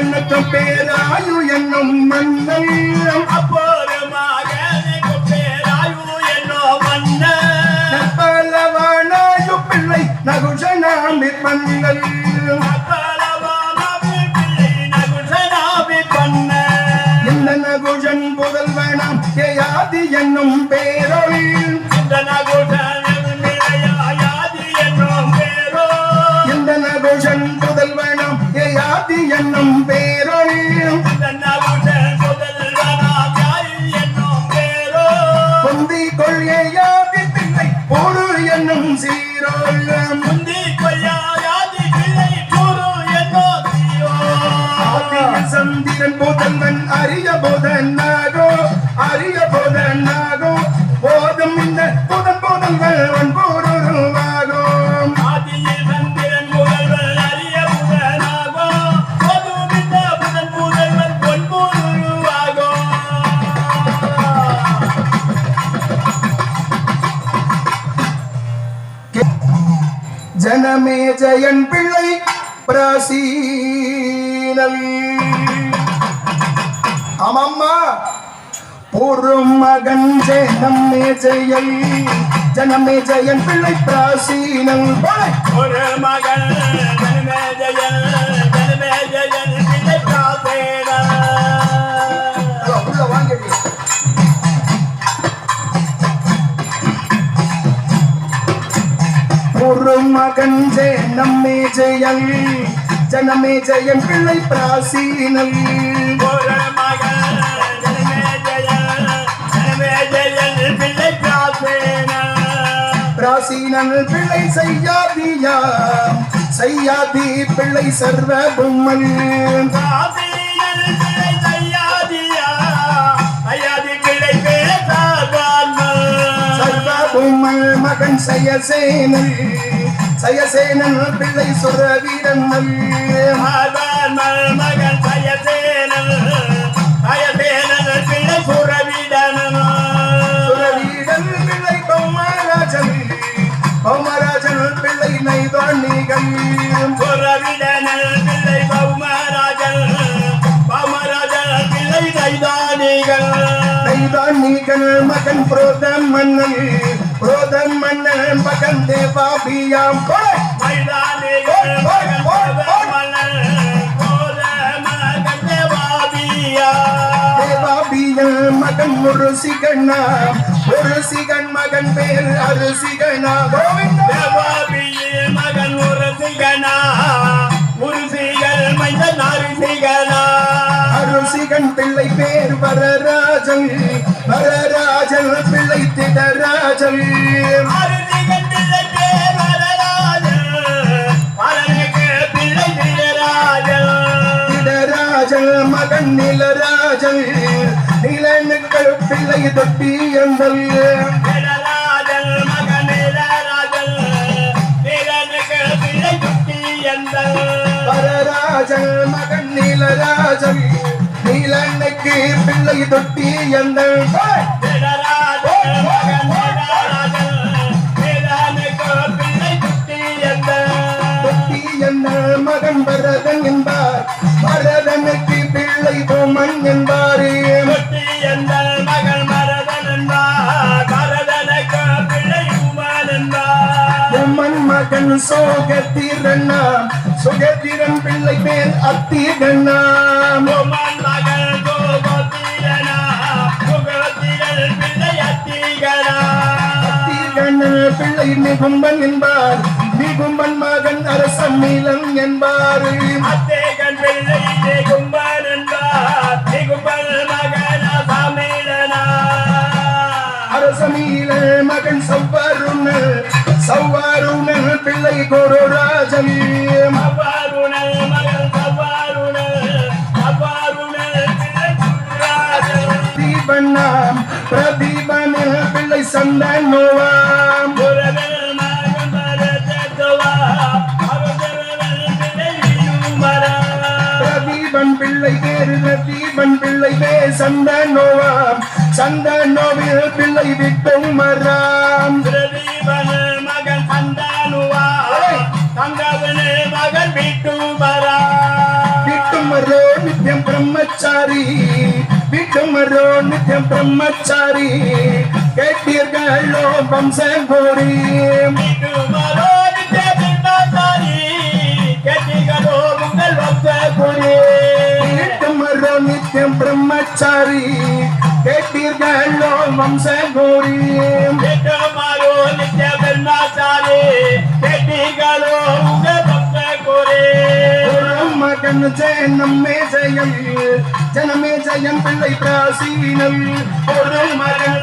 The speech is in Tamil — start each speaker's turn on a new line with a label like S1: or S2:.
S1: மகனுக்கும் பேராயு என்னும் மன்னன்
S2: அப்போருமாக பேராயு என்னோ மன்ன
S1: பலவானாயு பிள்ளை நகுஷனாமி மன்னன். நகுஷன் புதல்வனாம் ஏயாதி என்னும் பேரொழி. இந்த நகுஷன் என்னும் பேரொழி. பொந்தி கொள்கையாதி பிள்ளை போடு என்னும் சீரோழம். என்னும் சந்திரன் போதன் அரிய புதனாகோ அரிய புதனாகோ போதும் இந்த புதன் புதல்வன் ஜனமே ஜெயன் பிள்ளை பிராசீனல். ஆமாம்மா. பூர்வம் மகன் ஜனமே ஜெயல் ஜனமே ஜெயன் பிள்ளை பிராசீனல். போலே.
S2: ஒரு மகள்
S1: ஒரு மகன் ஜனமே ஜெயல். ஜனமே ஜெயன் பிள்ளை பிராசீனல். பிராசீனல் பிள்ளை செய்யாதியா செய்யாதி பிள்ளை சர்வ பொம்மல் சயசேனல் சயசேனல் பிள்ளை சுரவீரங்கள்
S2: ஆதாமல் மகன் பயசேனல் பயசேனல் பிள்ளை சுரவிடனோ
S1: சுரவீரன் பிள்ளை பௌமராஜன் பௌமராஜன் பிள்ளை நைதானிகள்
S2: சுரவிடனல் பிள்ளை பௌமராஜன் பௌமராஜன் பிள்ளை தைதானிகள்
S1: நைதானிகள் மகன் புரோதம் மன்னன் புரோதம் மன்னன் மகன் தேவாபியாம் கொலை
S2: மைதானிகள் மகன்
S1: முருசிகண்ணா முருசிகன் மகன் பேர் அருசிகனா கோவிந்தா
S2: தேவாபியே மகன் உரசிகனா உருசிகள் மைந்தன் அரிசிகனா
S1: அருசிகன் பிள்ளை பேர் வரராஜன் வரராஜன் பிள்ளை திடராஜன்
S2: பிள்ளை திடராஜன்
S1: மகன் நிலராஜன் நிலனுக்கள் பிள்ளை தொட்டி எங்கள்
S2: நீலனுக்கு பிள்ளை
S1: தொட்டி
S2: எந்த மகன்
S1: தொட்டி என்ன மகன் பரதன் என்பார். பரதனுக்கு பிள்ளை பொம்மன் என்பாரே.
S2: குட்டி எந்தல் மகள் மரதன் என்பார் மரதனுக்கு பிள்ளை உமான் என்பார்
S1: பொம்மன் மகன் சோகத்திரண்ணா சுகத்திரன் பிள்ளை பேர் அத்திகண்ணா
S2: பிள்ளை
S1: நிகும்பன் என்பார். நிகும்பன் மகன் அரசன் நீலன் என்பார்.
S2: அத்தேகன் பிள்ளை நிகும்பன் என்பார். நிகும்பல் மகன் அசமீலனா
S1: அரசமீல மகன் சவ்வாருண சவ்வாருண பிள்ளை
S2: மகள் அவ்வாறுணல் அவ்வாறுணல் பிள்ளை
S1: பிள்ளை சந்தனோவாம் சந்தனோவாம். சந்தனோவில் பிள்ளை விட்டும் மராம்.
S2: மகன் சந்தானுவா சந்தாவனு மகன் விட்டுமரா
S1: விட்டும் மரோடு பிரம்மச்சாரி. வீட்டுமரோ நித்தியம் பிரம்மச்சாரி. கேட்டீர்களோ வம்சகோரி
S2: வீட்டுமரோ நித்திய பிரம்மச்சாரி கேட்டீர்களோ உங்கள்
S1: வீட்டுமரோ நித்தியம் பிரம்மச்சாரி கேட்டீர்களோ வம்சகோரி
S2: வீட்டுமரோ நித்திய பிரம்மச்சாரி கேட்டீர்களோ வம்சகுடி
S1: ஒரு மகன் ஜனமே ஜெயம் ஜனமே ஜெயம் பிள்ளை பிராசீனம் ஒரு மகன்